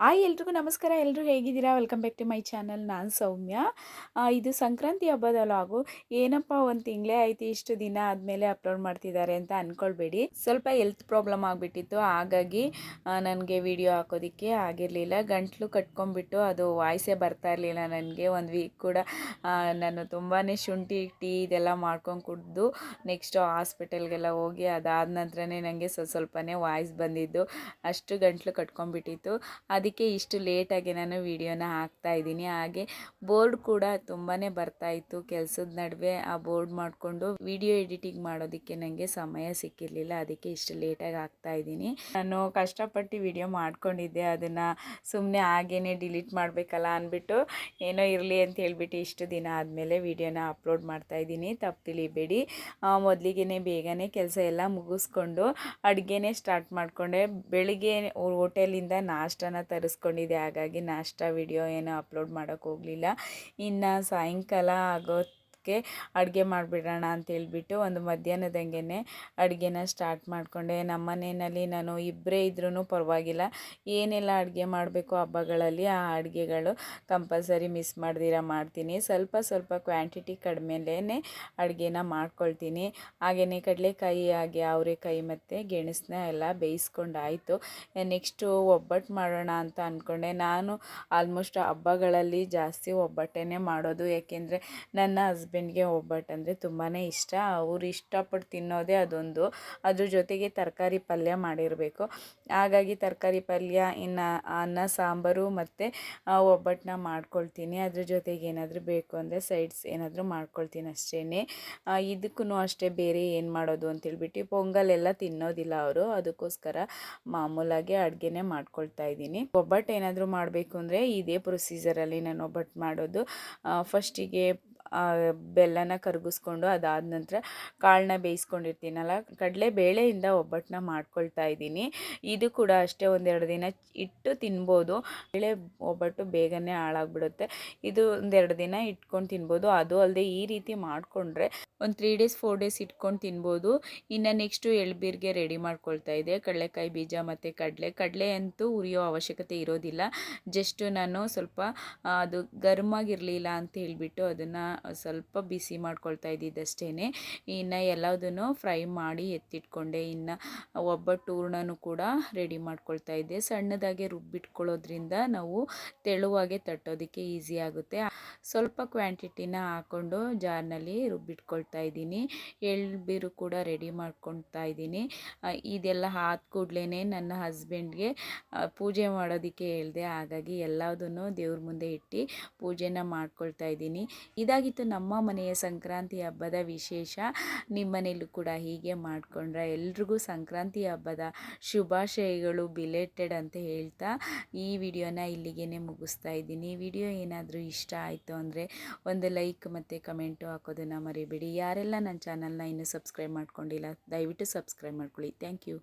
Hi ಎಲ್ರಿಗೂ ನಮಸ್ಕಾರ. ಎಲ್ಲರೂ ಹೇಗಿದ್ದೀರಾ? Welcome back to my channel. ನಾನು ಸೌಮ್ಯ. ಇದು ಸಂಕ್ರಾಂತಿ ಹಬ್ಬದ ಲಾಗು ಏನಪ್ಪ ಒಂದು ತಿಂಗಳೇ ಆಯ್ತು ಇಷ್ಟು ದಿನ ಆದಮೇಲೆ ಅಪ್ಲೋಡ್ ಮಾಡ್ತಿದ್ದಾರೆ ಅಂತ ಅಂದ್ಕೊಳ್ಬೇಡಿ ಸ್ವಲ್ಪ ಹೆಲ್ತ್ ಪ್ರಾಬ್ಲಮ್ ಆಗಿಬಿಟ್ಟಿತ್ತು. ಹಾಗಾಗಿ ನನಗೆ ವಿಡಿಯೋ ಹಾಕೋದಕ್ಕೆ ಆಗಿರಲಿಲ್ಲ. ಗಂಟ್ಲು ಕಟ್ಕೊಂಡ್ಬಿಟ್ಟು ಅದು ವಾಯ್ಸೇ ಬರ್ತಾ ಇರಲಿಲ್ಲ ನನಗೆ. ಒಂದು ವೀಕ್ ಕೂಡ ನಾನು ತುಂಬಾ ಶುಂಠಿ, ಟೀ ಇದೆಲ್ಲ ಮಾಡ್ಕೊಂಡು ಕುಡಿದು ನೆಕ್ಸ್ಟು ಹಾಸ್ಪಿಟಲ್ಗೆಲ್ಲ ಹೋಗಿ ಅದಾದ ನಂತರನೇ ನನಗೆ ಸ್ವಲ್ಪ ಸ್ವಲ್ಪನೇ ವಾಯ್ಸ್ ಬಂದಿದ್ದು. ಅಷ್ಟು ಗಂಟ್ಲು ಕಟ್ಕೊಂಡ್ಬಿಟ್ಟಿತ್ತು. ಅದಕ್ಕೆ ಇಷ್ಟು ಲೇಟಾಗಿ ನಾನು ವೀಡಿಯೋನ ಹಾಕ್ತಾ ಇದ್ದೀನಿ. ಹಾಗೆ ಬೋರ್ಡ್ ಕೂಡ ತುಂಬಾ ಬರ್ತಾಯಿತ್ತು ಕೆಲಸದ ನಡುವೆ. ಆ ಬೋರ್ಡ್ ಮಾಡಿಕೊಂಡು ವಿಡಿಯೋ ಎಡಿಟಿಂಗ್ ಮಾಡೋದಕ್ಕೆ ನನಗೆ ಸಮಯ ಸಿಕ್ಕಿರಲಿಲ್ಲ. ಅದಕ್ಕೆ ಇಷ್ಟು ಲೇಟಾಗಿ ಹಾಕ್ತಾ ಇದ್ದೀನಿ. ನಾನು ಕಷ್ಟಪಟ್ಟು ವಿಡಿಯೋ ಮಾಡ್ಕೊಂಡಿದ್ದೆ. ಅದನ್ನು ಸುಮ್ಮನೆ ಹಾಗೇ ಡಿಲೀಟ್ ಮಾಡಬೇಕಲ್ಲ ಅಂದ್ಬಿಟ್ಟು ಏನೋ ಇರಲಿ ಅಂತ ಹೇಳ್ಬಿಟ್ಟು ಇಷ್ಟು ದಿನ ಆದಮೇಲೆ ವಿಡಿಯೋನ ಅಪ್ಲೋಡ್ ಮಾಡ್ತಾ ಇದ್ದೀನಿ. ತಪ್ಪು ತಿಳಿಬೇಡಿ. ಮೊದಲಿಗೆ ಬೇಗನೆ ಕೆಲಸ ಎಲ್ಲ ಮುಗಿಸ್ಕೊಂಡು ಅಡುಗೆನೇ ಸ್ಟಾರ್ಟ್ ಮಾಡಿಕೊಂಡೆ. ಬೆಳಿಗ್ಗೆ ಹೋಟೆಲಿಂದ ನಾಷ್ಟನ ತರಿಸ್ಕೊಂಡಿದ್ದೆ. ಹಾಗಾಗಿ ನಾಷ್ಟ ವಿಡಿಯೋ ಏನೂ ಅಪ್ಲೋಡ್ ಮಾಡೋಕ್ಕೆ ಹೋಗಲಿಲ್ಲ. ಇನ್ನು ಸಾಯಂಕಾಲ ಆಗೋಕ್ಕೆ ಅಡುಗೆ ಮಾಡಿಬಿಡೋಣ ಅಂತೇಳ್ಬಿಟ್ಟು ಒಂದು ಮಧ್ಯಾಹ್ನದಂಗೆ ಅಡುಗೆನ ಸ್ಟಾರ್ಟ್ ಮಾಡಿಕೊಂಡೆ. ನಮ್ಮ ಮನೆಯಲ್ಲಿ ನಾನು ಇಬ್ಬರೇ ಇದ್ರೂ ಪರವಾಗಿಲ್ಲ. ಏನೆಲ್ಲ ಅಡುಗೆ ಮಾಡಬೇಕು ಹಬ್ಬಗಳಲ್ಲಿ ಆ ಅಡುಗೆಗಳು ಕಂಪಲ್ಸರಿ ಮಿಸ್ ಮಾಡ್ದಿರ ಮಾಡ್ತೀನಿ. ಸ್ವಲ್ಪ ಸ್ವಲ್ಪ ಕ್ವಾಂಟಿಟಿ ಕಡಿಮೆಲೇ ಅಡುಗೆನ ಮಾಡ್ಕೊಳ್ತೀನಿ. ಹಾಗೆಯೇ ಕಡಲೆಕಾಯಿ ಹಾಗೆ ಅವರೆಕಾಯಿ ಮತ್ತು ಗೆಣಸನ್ನ ಎಲ್ಲ ಬೇಯಿಸ್ಕೊಂಡಾಯಿತು. ನೆಕ್ಸ್ಟು ಒಬ್ಬಟ್ಟು ಮಾಡೋಣ ಅಂತ ಅಂದ್ಕೊಂಡೆ ನಾನು ಆಲ್ಮೋಸ್ಟ್ ಹಬ್ಬಗಳಲ್ಲಿ ಜಾಸ್ತಿ ಒಬ್ಬಟ್ಟೇ ಮಾಡೋದು. ಯಾಕೆಂದರೆ ನನ್ನ ಹಸ್ಬೆಂಡ್ಗೆ ಒಬ್ಬಟ್ಟು ಅಂದರೆ ತುಂಬಾ ಇಷ್ಟ. ಅವ್ರು ಇಷ್ಟಪಟ್ಟು ತಿನ್ನೋದೇ ಅದೊಂದು. ಅದ್ರ ಜೊತೆಗೆ ತರಕಾರಿ ಪಲ್ಯ ಮಾಡಿರಬೇಕು. ಹಾಗಾಗಿ ತರಕಾರಿ ಪಲ್ಯ, ಇನ್ನು ಅನ್ನ, ಸಾಂಬಾರು ಮತ್ತು ಒಬ್ಬಟ್ಟನ್ನ ಮಾಡ್ಕೊಳ್ತೀನಿ. ಅದ್ರ ಜೊತೆಗೆ ಏನಾದರೂ ಬೇಕು ಅಂದರೆ ಸೈಡ್ಸ್ ಏನಾದರೂ ಮಾಡ್ಕೊಳ್ತೀನಿ ಅಷ್ಟೇ ಇದಕ್ಕೂ ಅಷ್ಟೇ ಬೇರೆ ಏನು ಮಾಡೋದು ಅಂತೇಳ್ಬಿಟ್ಟು ಪೊಂಗಲ್ ಎಲ್ಲ ತಿನ್ನೋದಿಲ್ಲ ಅವರು. ಅದಕ್ಕೋಸ್ಕರ ಮಾಮೂಲಾಗಿ ಅಡುಗೆನೇ ಮಾಡ್ಕೊಳ್ತಾ ಇದ್ದೀನಿ. ಒಬ್ಬಟ್ಟು ಏನಾದರೂ ಮಾಡಬೇಕು ಅಂದರೆ ಇದೇ ಪ್ರೊಸೀಜರಲ್ಲಿ ನಾನು ಒಬ್ಬಟ್ಟು ಮಾಡೋದು. ಫಸ್ಟಿಗೆ ಬೆಲ್ಲನ ಕರಗಿಸ್ಕೊಂಡು ಅದಾದ ನಂತರ ಕಾಳನ್ನ ಬೇಯಿಸ್ಕೊಂಡಿರ್ತೀನಲ್ಲ, ಕಡಲೆ ಬೇಳೆಯಿಂದ ಒಬ್ಬಟ್ಟನ್ನ ಮಾಡ್ಕೊಳ್ತಾ ಇದ್ದೀನಿ. ಇದು ಕೂಡ ಅಷ್ಟೇ ಒಂದೆರಡು ದಿನ ಇಟ್ಟು ತಿನ್ಬೋದು. ಬೇಳೆ ಒಬ್ಬಟ್ಟು ಬೇಗನೆ ಹಾಳಾಗ್ಬಿಡುತ್ತೆ. ಇದು ಒಂದೆರಡು ದಿನ ಇಟ್ಕೊಂಡು ತಿನ್ಬೋದು. ಅದು ಅಲ್ಲದೆ ಈ ರೀತಿ ಮಾಡಿಕೊಂಡ್ರೆ ಒಂದು ತ್ರೀ ಡೇಸ್ ಫೋರ್ ಡೇಸ್ ಇಟ್ಕೊಂಡು ತಿನ್ಬೋದು. ಇನ್ನು ನೆಕ್ಸ್ಟು ಎಳ್ಬೀರ್ಗೆ ರೆಡಿ ಮಾಡ್ಕೊಳ್ತಾ ಇದೆ ಕಡಲೆಕಾಯಿ ಬೀಜ ಮತ್ತು ಕಡಲೆ. ಕಡಲೆ ಅಂತೂ ಉರಿಯೋ ಅವಶ್ಯಕತೆ ಇರೋದಿಲ್ಲ. ಜಸ್ಟು ನಾನು ಸ್ವಲ್ಪ ಅದು ಗರ್ಮಾಗಿರಲಿಲ್ಲ ಅಂತ ಹೇಳಿಬಿಟ್ಟು ಅದನ್ನು ಸ್ವಲ್ಪ ಬಿಸಿ ಮಾಡ್ಕೊಳ್ತಾ ಇದ್ದಿದ್ದಷ್ಟೇ ಇನ್ನು ಎಲ್ಲದನ್ನು ಫ್ರೈ ಮಾಡಿ ಎತ್ತಿಟ್ಕೊಂಡೆ. ಇನ್ನು ಒಬ್ಬಟ್ಟು ಕೂಡ ರೆಡಿ ಮಾಡ್ಕೊಳ್ತಾ ಇದ್ದೆ. ಸಣ್ಣದಾಗೆ ರುಬ್ಬಿಟ್ಕೊಳ್ಳೋದ್ರಿಂದ ನಾವು ತೆಳುವಾಗೆ ತಟ್ಟೋದಕ್ಕೆ ಈಸಿ ಆಗುತ್ತೆ. ಸ್ವಲ್ಪ ಕ್ವಾಂಟಿಟಿನ ಹಾಕ್ಕೊಂಡು ಜಾರ್ನಲ್ಲಿ ರುಬ್ಬಿಟ್ಕೊಳ್ತಾ ಇದ್ದೀನಿ. ಎಳ್ಬೀರು ಕೂಡ ರೆಡಿ ಮಾಡ್ಕೊಳ್ತಾ ಇದ್ದೀನಿ. ಇದೆಲ್ಲ ಆದ ಕೂಡಲೇ ನನ್ನ ಹಸ್ಬೆಂಡ್ಗೆ ಪೂಜೆ ಮಾಡೋದಕ್ಕೆ ಹೇಳಿದೆ. ಹಾಗಾಗಿ ಎಲ್ಲದನ್ನು ದೇವ್ರ ಮುಂದೆ ಇಟ್ಟು ಪೂಜೆನ ಮಾಡ್ಕೊಳ್ತಾ ಇದ್ದೀನಿ. ಇದಾಗಿತ್ತು ನಮ್ಮ ಮನೆಯ ಸಂಕ್ರಾಂತಿ ಹಬ್ಬದ ವಿಶೇಷ. ನಿಮ್ಮ ಮನೇಲೂ ಕೂಡ ಹೀಗೆ ಮಾಡಿಕೊಂಡ್ರೆ ಎಲ್ರಿಗೂ ಸಂಕ್ರಾಂತಿ ಹಬ್ಬದ ಶುಭಾಶಯಗಳು ಬಿಲೇಟೆಡ್ ಅಂತ ಹೇಳ್ತಾ ಈ ವಿಡಿಯೋನ ಇಲ್ಲಿಗೆ ಮುಗಿಸ್ತಾ ಇದ್ದೀನಿ. ವಿಡಿಯೋ ಏನಾದರೂ ಇಷ್ಟ ಆಯಿತು ಅಂದರೆ ಒಂದು ಲೈಕ್ ಮತ್ತು ಕಮೆಂಟು ಹಾಕೋದನ್ನು ಮರಿಬೇಡಿ. ಯಾರೆಲ್ಲ ನನ್ನ ಚಾನಲ್ನ ಇನ್ನೂ ಸಬ್ಸ್ಕ್ರೈಬ್ ಮಾಡ್ಕೊಂಡಿಲ್ಲ, ದಯವಿಟ್ಟು ಸಬ್ಸ್ಕ್ರೈಬ್ ಮಾಡ್ಕೊಳ್ಳಿ. Thank you.